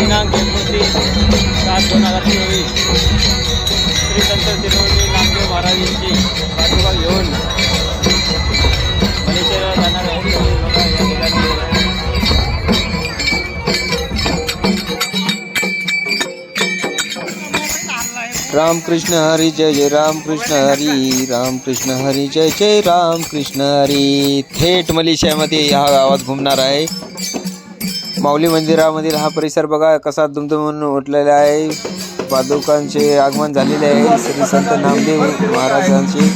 दिनांक एकोणतीस सात दोन हजार चोवीस श्री संत शिरोमणी नामदेव महाराजांची पाठोपाठ घेऊन मलेशियाला जाणार आहे तरी बघा या ठिकाणी. रामकृष्ण हरी जय जय रामकृष्ण हरी रामकृष्ण हरी जय जय रामकृष्ण हरी. थेट मलेशियामध्ये हा आवाज घुमणार आहे. माऊली मंदिरामधील हा परिसर बघा कसा दुमदुमून उठलेला आहे. पादुकांचे आगमन झालेले आहे. श्री संत नामदेव महाराजांची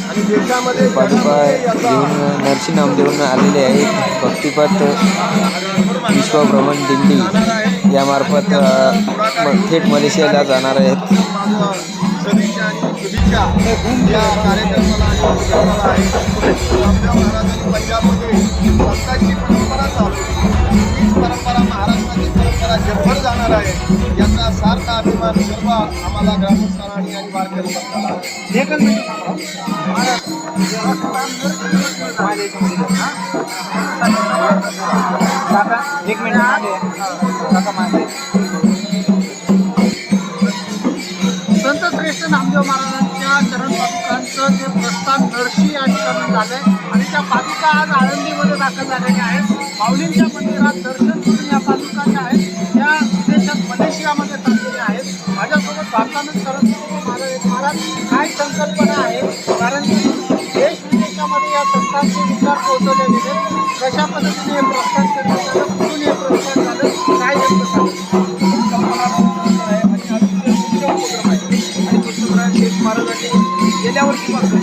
पादुका घेऊन नरसी नामदेवून आलेले आहेत. भक्तिपथ विश्वभ्रमण दिंडी यामार्फत थेट मलेशियाला जाणार आहेत. या कार्यक्रमाला आणि पंजाबमध्ये परंपरा जगभर जाणार आहे. याचा सार्थ अभिमान सर्व आम्हाला ग्रामस्थांना आणि वारकरी एकच मिनिट थांबा. एक मिनिट संत श्रेष्ठ नामदेव महाराजांच्या चरण पादुकांचं जे प्रस्थान नरशी या ठिकाणी झालंय आणि त्या पालिका आज आळंदीमध्ये दाखल झालेल्या आहेत. माऊलींच्या मंदिरात दर्शन करून या पालिका ज्या आहेत त्या विदेशात मलेशियामध्ये चाललेल्या आहेत. माझ्यासोबत भारतानं चरण महाराज काय संकल्पना आहे? कारण की देश विदेशामध्ये या संस्थांचे विचार पोहोचवले गेले. कशा पद्धतीने हे प्रस्थान करण्यात आलं कुठून हे प्रस्थान झालं? काय नेमकं सांगा शेख महाराजांनी गेल्या वर्षीपासून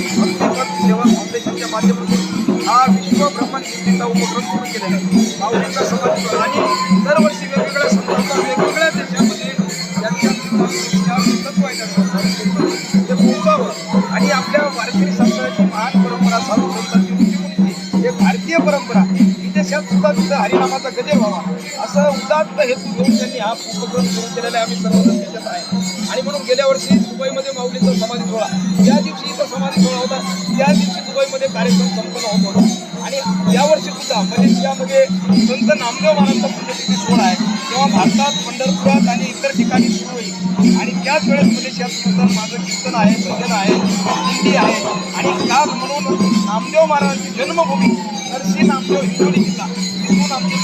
ब्रह्मांड उपक्रम सुरू केलेला आहे. माऊलींचा समाज आणि दरवर्षी वेगवेगळ्या संदर्भात वेगवेगळ्या देशामध्ये त्यांच्या तत्व आहेत. ते पोहोचावं आणि आपल्या वारकरी संस्थाची महान परंपरा साधू संतांची ऋषीमुनीची एक भारतीय परंपरा विदेशात सुद्धा तिथं हरिनामाचा गजर व्हावा. असं उदात्त हेतू घेऊन त्यांनी हा उपक्रम सुरू केलेला आहे. आम्ही सर्वजण त्याच्यात आहे. आणि म्हणून गेल्या वर्षी दुबईमध्ये माऊलीचा समाधी सोहळा. ज्या दिवशी इथं समाधी सोहळा होता त्या दिवशी दुबईमध्ये कार्यक्रम संपन्न होत होता. आणि यावर्षी सुद्धा म्हणजे मलेशियामध्ये संत नामदेव महाराजचा पुण्यतिथी सोहळा आहे तेव्हा भारतात पंढरपुरात आणि इतर ठिकाणी सुरू होईल. आणि त्याच वेळेस म्हणजे मलेशियात सुद्धा माझं कीर्तन आहे भजन आहे दिंडी आहे. आणि खास म्हणून नामदेव महाराजांची जन्मभूमी नरसी नामदेव हिंगोली जिल्हा. तिथून आमची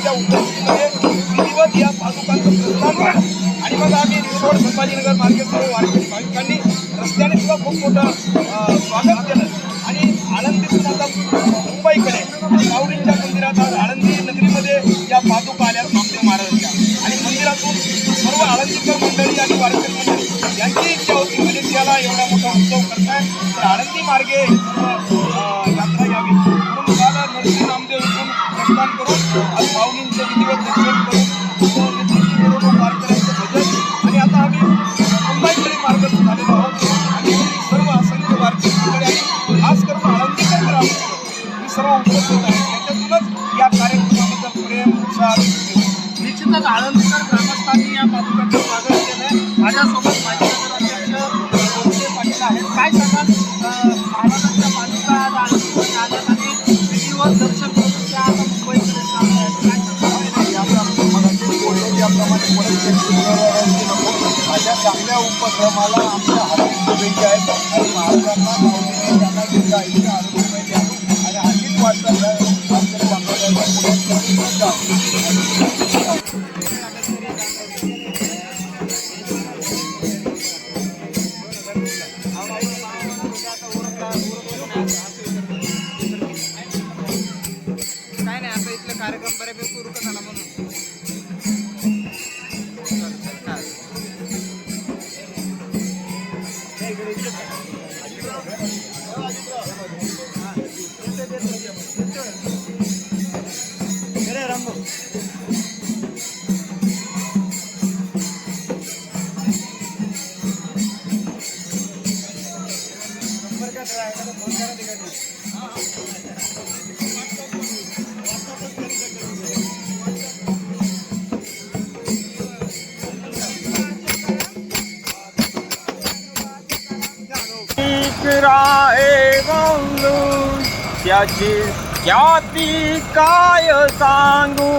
सर्व उपस्थितीमध्ये विधिवत या पादुकांचं प्रस्थान झालं आणि मग आम्ही रिसोड संभाजीनगर मार्गेमध्ये वारकरी भाविकांनी रस्त्याने सुद्धा खूप मोठं स्वागत केलं. आणि आनंदीतून आता मुंबईकडे आणि माऊलींच्या मंदिरात आज आळंदी नगरीमध्ये या पादुका आल्या नामदेव महाराजांच्या आणि मंदिरातून सर्व आळंदीकर मंडळी आणि वारकरी मंडळी यांची इच्छा होती म्हणजे त्याला एवढा मोठा उत्सव करताय तर आळंदी मार्गे त्याच्यातूनच या कार्यक्रमाबद्दल प्रेम उत्साह निश्चितच आळंदीकर ग्रामस्थांनी या पादुकांचं स्वागत केलंय. माझ्यासोबत माझे नगराध्यक्ष पाटील आहेत. काय सांगाल? महाराजांच्या पादुका आज आळंदीमध्ये आल्यात आणि विधिवत दर्शन करून त्या आता मुंबईकडे आहेत. काय सांगाल? याप्रमाणे अशा चांगल्या उपक्रमाला आमच्या हाती शुभेच्छा आहेत. आणि महाराजांना त्यांना घेता येईल राहे बोलू त्याची ख्याती काय सांगू?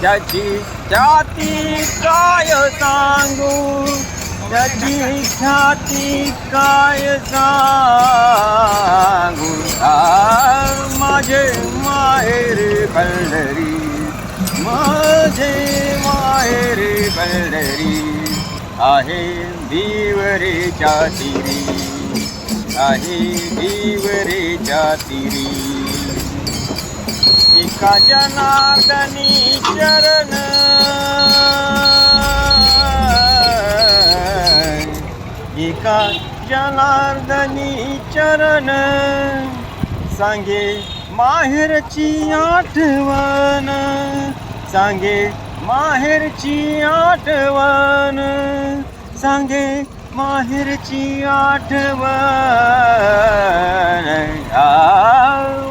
त्याची ख्याती काय सांगू? त्याची ख्याती काय सांगू? माझे माहेर पंढरी माझे माहेर पंढरी आहे भिवरेच्या तिरी. आहे देवरेच्या तिरी एका जनार्दनी चरण. एका जनार्दनी चरण. सांगे माहेरची आठवण. सांगे माहेरची आठवण. सांगे माहेरची आठवण.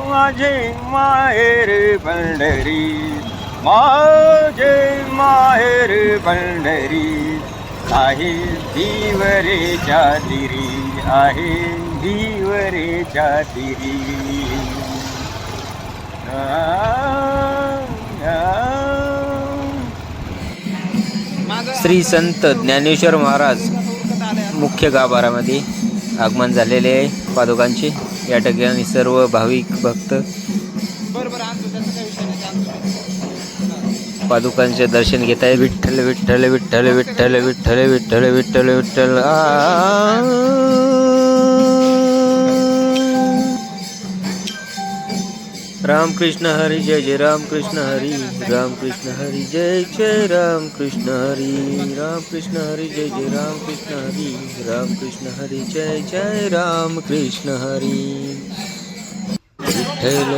माझे माहेर पंढरी. माझे माहेर पंढरी. आहे धीवरेच्या तिरी आहे धीवरेच्या तिरी श्री संत ज्ञानेश्वर महाराज मुख्य गाभारामध्ये आगमन झालेले आहे. पादुकांचे. या ठिकाणी सर्व भाविक भक्त. पादुकांचे दर्शन घेत आहे. विठ्ठल विठ्ठल विठ्ठल विठ्ठल विठ्ठल विठ्ठल विठ्ठल विठ्ठल. रामकृष्ण राम कृष्ण हरी जय जय राम कृष्ण हरी राम कृष्ण हरी जय जय राम कृष्ण हरी राम कृष्ण हरी जय जय राम कृष्ण हरी राम कृष्ण हरी जय जय राम कृष्ण हरी विठ्ठल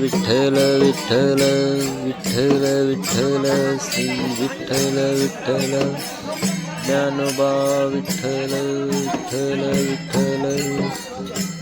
विठ्ठल विठ्ठल विठ्ठल विठ्ठल श्री विठ्ठल विठ्ठल ज्ञानोबा विठ्ठल विठ्ठल विठ्ठल।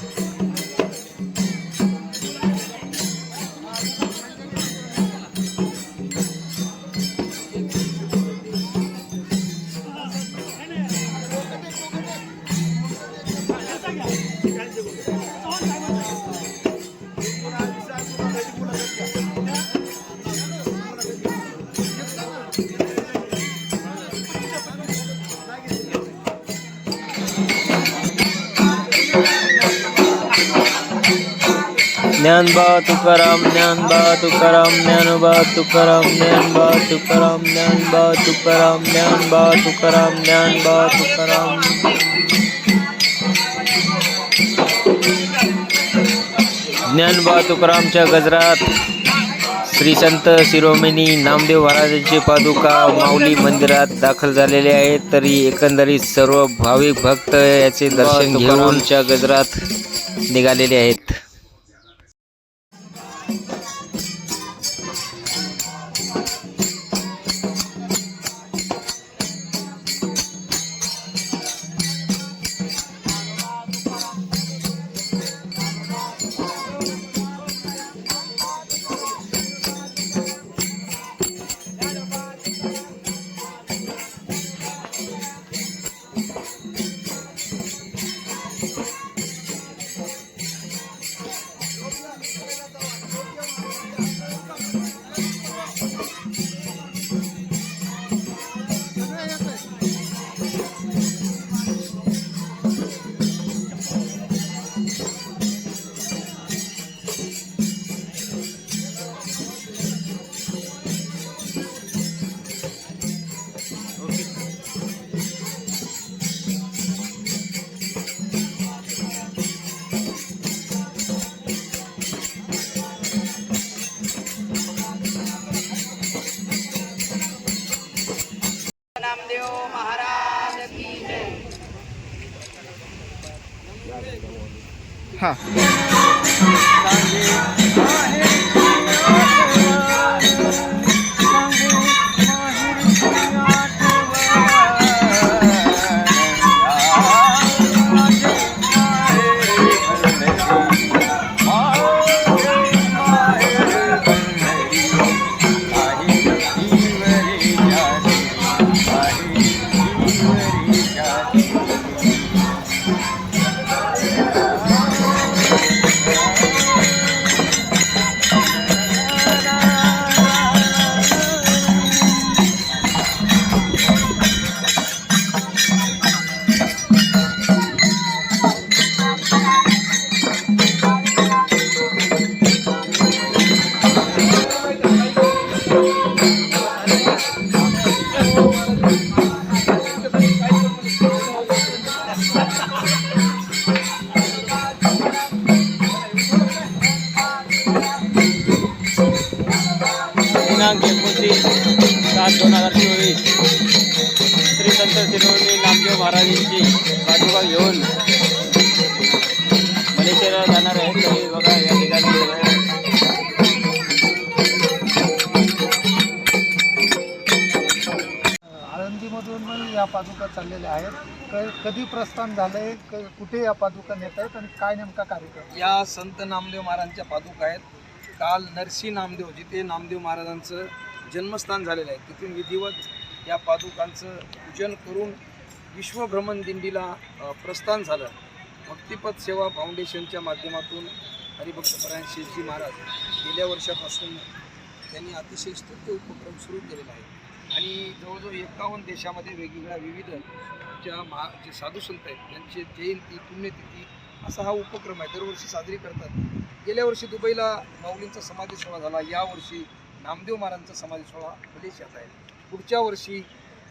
ज्ञानबा तुकाराम ज्ञानबा तुकाराम ज्ञानोबा तुकाराम ज्ञानबा तुकाराम ज्ञानबा तुकाराम ज्ञानबा तुकाराम ज्ञानबा तुकाराम ज्ञानबा तुकारामच्या गजरात श्री संत शिरोमणी नामदेव महाराजांचे पादुका माऊली मंदिरात दाखल झालेले आहेत. तरी एकंदरीत सर्व भाविक भक्त याचे दर्शन घेऊनच्या गजरात निघालेले आहेत. 哈。पादुका चाललेल्या आहेत. क- कधी प्रस्थान झालंय क- कुठे या पादुका नेत आहेत आणि काय नेमका कार्यक्रम या संत नामदेव महाराजांच्या पादुका आहेत. काल नरसी नामदेव जिथे नामदेव महाराजांचं जन्मस्थान झालेलं आहे तिथून विधिवत या पादुकांचं पूजन करून विश्वभ्रमण दिंडीला प्रस्थान झालं. भक्तिपद सेवा फाउंडेशनच्या माध्यमातून हरिभक्तपरायण शिवजी महाराज गेल्या वर्षापासून त्यांनी अतिशय स्तुत्य उपक्रम सुरू केलेला आहे. आणि जवळजवळ एकावन्न देशामध्ये वेगवेगळ्या विविध ज्या महा जे साधू संत आहेत त्यांची जयंती पुण्यतिथी असा हा उपक्रम आहे. दरवर्षी साजरी करतात. गेल्या वर्षी दुबईला माऊलींचा समाधी सोहळा झाला. यावर्षी नामदेव महाराजांचा समाधी सोहळा मलेशियात आहे. पुढच्या वर्षी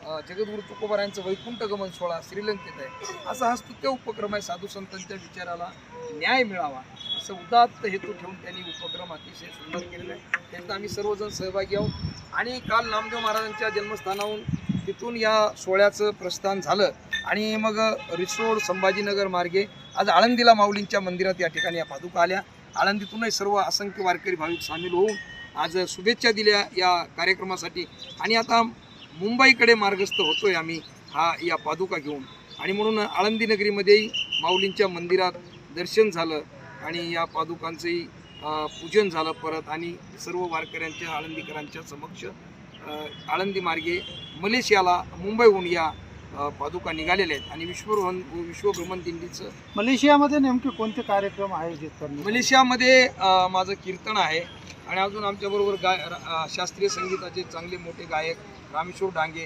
अ, जगद्गुरु तुकोबारायांचं वैकुंठ गमन सोहळा श्रीलंकेत आहे. असा हा स्तुत्य उपक्रम आहे. साधू संतांच्या विचाराला न्याय मिळावा असं उदात्त हेतू ठेवून त्यांनी उपक्रम अतिशय सुंदर केलेला आहे. त्यांना आम्ही सर्वजण सहभागी आहोत. आणि काल नामदेव महाराजांच्या जन्मस्थानाहून तिथून या सोहळ्याचं प्रस्थान झालं. आणि मग रिसोड संभाजीनगर मार्गे आज आळंदीला माऊलींच्या मंदिरात या ठिकाणी या पादुका आल्या. आळंदीतूनही सर्व असंख्य वारकरी भाविक सामील होऊन आज शुभेच्छा दिल्या या कार्यक्रमासाठी. आणि आता मुंबईकडे मार्गस्थ होतोय आम्ही हा या पादुका घेऊन. आणि म्हणून आळंदी नगरीमध्येही माऊलींच्या मंदिरात दर्शन झालं आणि या पादुकांचंही पूजन झालं परत आणि सर्व वारकऱ्यांच्या आळंदीकरांच्या समक्ष आळंदी मार्गे मलेशियाला मुंबईहून या पादुका निघालेल्या आहेत. आणि विश्वभ्रमण विश्वभ्रमण दिंडीचं मलेशियामध्ये नेमके कोणते कार्यक्रम आयोजित करण्यात मलेशियामध्ये माझं कीर्तन आहे. आणि अजून आमच्याबरोबर गाय शास्त्रीय संगीताचे चांगले मोठे गायक रामेश्वर डांगे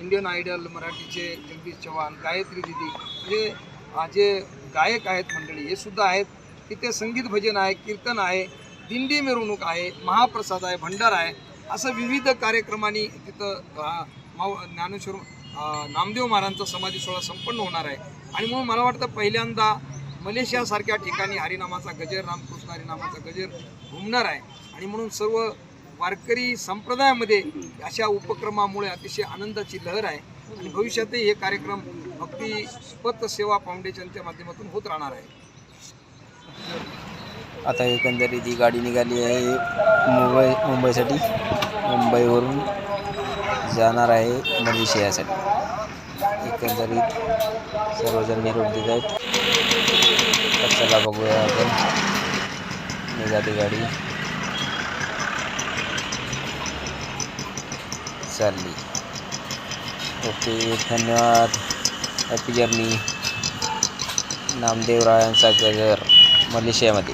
इंडियन आयडल मराठीचे जगदीश चव्हाण गायत्री दिदी म्हणजे अ, जे गायक आहेत मंडळी हे सुद्धा आहेत. तिथे संगीत भजन आहे कीर्तन आहे दिंडी मिरवणूक आहे महाप्रसाद आहे भंडार आहे असं विविध कार्यक्रमांनी तिथं माव माऊ ज्ञानेश्वर नामदेव महाराजांचा समाधी सोहळा संपन्न होणार आहे. आणि म्हणून मला वाटतं पहिल्यांदा मलेशियासारख्या ठिकाणी हरिनामाचा गजर रामकृष्ण हरिनामाचा गजर घुमणार आहे. आणि म्हणून सर्व वारकरी संप्रदायामध्ये अशा उपक्रमामुळे अतिशय आनंदाची लहर आहे. आणि भविष्यातही हे कार्यक्रम भक्ती सेवा फाउंडेशनच्या माध्यमातून होत राहणार आहे. आता एकंदरीत ही गाडी निघाली आहे मुंबई, मुंबईसाठी. मुंबईवरून जाणार आहे मलेशियासाठी एकंदरीत सर्वजण निरोप देत आहेत चला बघूया आपण. निघाली गाडी. चालली. ओके, धन्यवाद. Happy journey. नामदेव नामदेवरायांचा गजर. मलेशियामध्ये